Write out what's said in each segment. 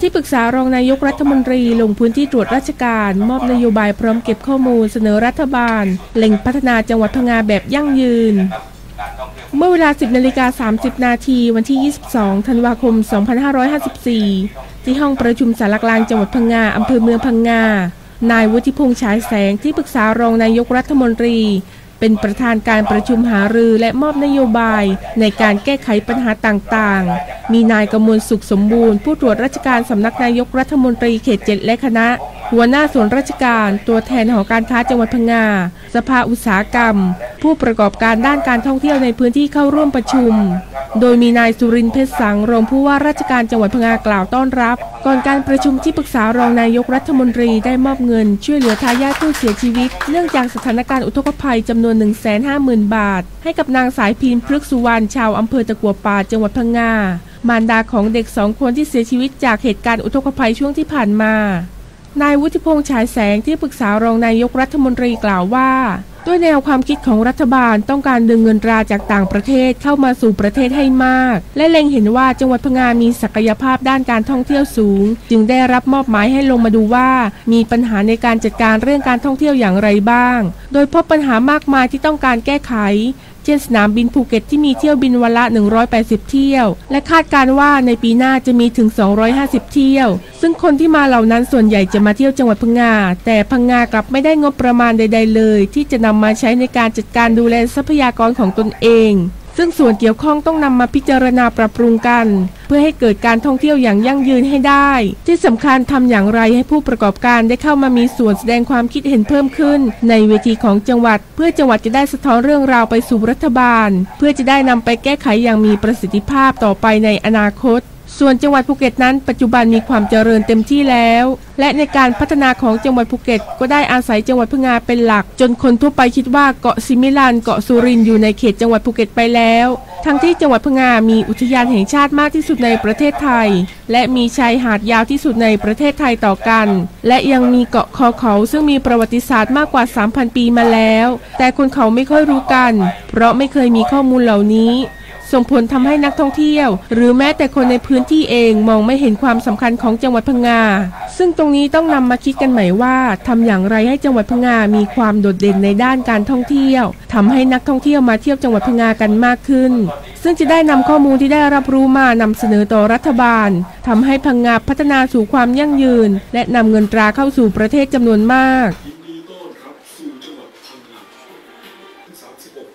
ที่ปรึกษารองนายกรัฐมนตรีลงพื้นที่ตรวจราชการ มอบนโยบายพร้อมเก็บข้อมูลเสนอรัฐบาลเล็งพัฒนาจังหวัดพังงาแบบยั่งยืน เมื่อเวลา 10นาฬิกา30 นาทีวันที่ 22 ธันวาคม 2554 ที่ห้องประชุมสารกลางจังหวัดพังงาอำเภอเมืองพังงานายวุฒิพงษ์ฉายแสงที่ปรึกษารองนายกรัฐมนตรี เป็นประธานการประชุมหารือและมอบนโยบายในการแก้ไขปัญหาต่างๆ มีนายกมลสุขสมบูรณ์ ผู้ตรวจราชการสำนักนายกรัฐมนตรีเขตเจ็ดและคณะ หัวหน้าส่วนราชการ ตัวแทนหอการค้าจังหวัดพังงา สภาอุตสาหกรรม ผู้ประกอบการด้านการท่องเที่ยวในพื้นที่เข้าร่วมประชุม โดยมีนายสุรินทร์เพชรสังรองผู้ว่าราชการจังหวัดพังงากล่าวต้อนรับ ก่อนการประชุมที่ปรึกษารองนายกรัฐมนตรีได้มอบเงิน ช่วยเหลือทายาทผู้เสียชีวิต เนื่องจากสถานการณ์อุทกภัยจำนวน 150,000 บาท ให้กับนางสายพินพฤกษุวรรณชาวอำเภอตะกัวป่าจังหวัดพังงามารดาของเด็กสองคนที่เสียชีวิตจากเหตุการณ์อุทกภัยช่วงที่ผ่านมา นายวุฒิพงษ์ฉายแสงที่ปรึกษารองนายกรัฐมนตรีกล่าวว่าด้วยแนวความคิดของรัฐบาลต้องการดึงเงินตราจากต่างประเทศเข้ามาสู่ประเทศให้มาก และเล็งเห็นว่าจังหวัดพังงามีศักยภาพด้านการท่องเที่ยวสูง จึงได้รับมอบหมายให้ลงมาดูว่า มีปัญหาในการจัดการเรื่องการท่องเที่ยวอย่างไรบ้าง โดยพบปัญหามากมายที่ต้องการแก้ไข ช่นสนามบินภูเก็ตที่มีเที่ยวบินวันละ 180 เที่ยว และคาดการว่าในปีหน้าจะมีถึง 250 เที่ยว ซึ่งคนที่มาเหล่านั้นส่วนใหญ่จะมาเที่ยวจังหวัดพังงา แต่พังงากลับไม่ได้งบประมาณใด ๆ เลย ที่จะนำมาใช้ในการจัดการดูแลทรัพยากรของตนเอง ซึ่งส่วนเกี่ยวข้องต้องนำมาพิจารณาปรับปรุงกัน เพื่อให้เกิดการท่องเที่ยวอย่างยั่งยืนให้ได้ ที่สำคัญทำอย่างไรให้ผู้ประกอบการได้เข้ามามีส่วนแสดงความคิดเห็นเพิ่มขึ้น ในเวทีของจังหวัด เพื่อจังหวัดจะได้สะท้อนเรื่องราวไปสู่รัฐบาล เพื่อจะได้นำไปแก้ไขอย่างมีประสิทธิภาพต่อไปในอนาคต ส่วนจังหวัดภูเก็ตนั้นปัจจุบันมีความเจริญเต็มที่แล้ว และในการพัฒนาของจังหวัดภูเก็ต ก็ได้อาศัยจังหวัดพังงาเป็นหลัก จนคนทั่วไปคิดว่าเกาะซิมิลันเกาะสุรินอยู่ในเขตจังหวัดภูเก็ตไปแล้ว ทั้งที่จังหวัดพังงามีอุทยานแห่งชาติมากที่สุดในประเทศไทย และมีชายหาดยาวที่สุดในประเทศไทยต่อกัน และยังมีเกาะคอเขาซึ่งมีประวัติศาสตร์มากกว่า 3,000 ปีมาแล้ว แต่คนเขาไม่ค่อยรู้กัน เพราะไม่เคยมีข้อมูลเหล่านี้ ส่งผลทำให้นักท่องเที่ยว หรือแม้แต่คนในพื้นที่เองมองไม่เห็นความสำคัญของจังหวัดพังงา ซึ่งตรงนี้ต้องนำมาคิดกันใหม่ว่า ทำอย่างไรให้จังหวัดพังงา มีความโดดเด่นในด้านการท่องเที่ยว ทำให้นักท่องเที่ยวมาเที่ยวจังหวัดพังงากันมากขึ้น ซึ่งจะได้นำข้อมูลที่ได้รับรู้มานำเสนอต่อรัฐบาล ทำให้พังงาพัฒนาสู่ความยั่งยืน และนำเงินตราเข้าสู่ประเทศจำนวนมาก36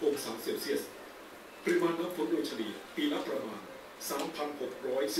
องศาเซลเซียส ปริมาณน้ำฝนโดยเฉลี่ยปีละประมาณ 3,610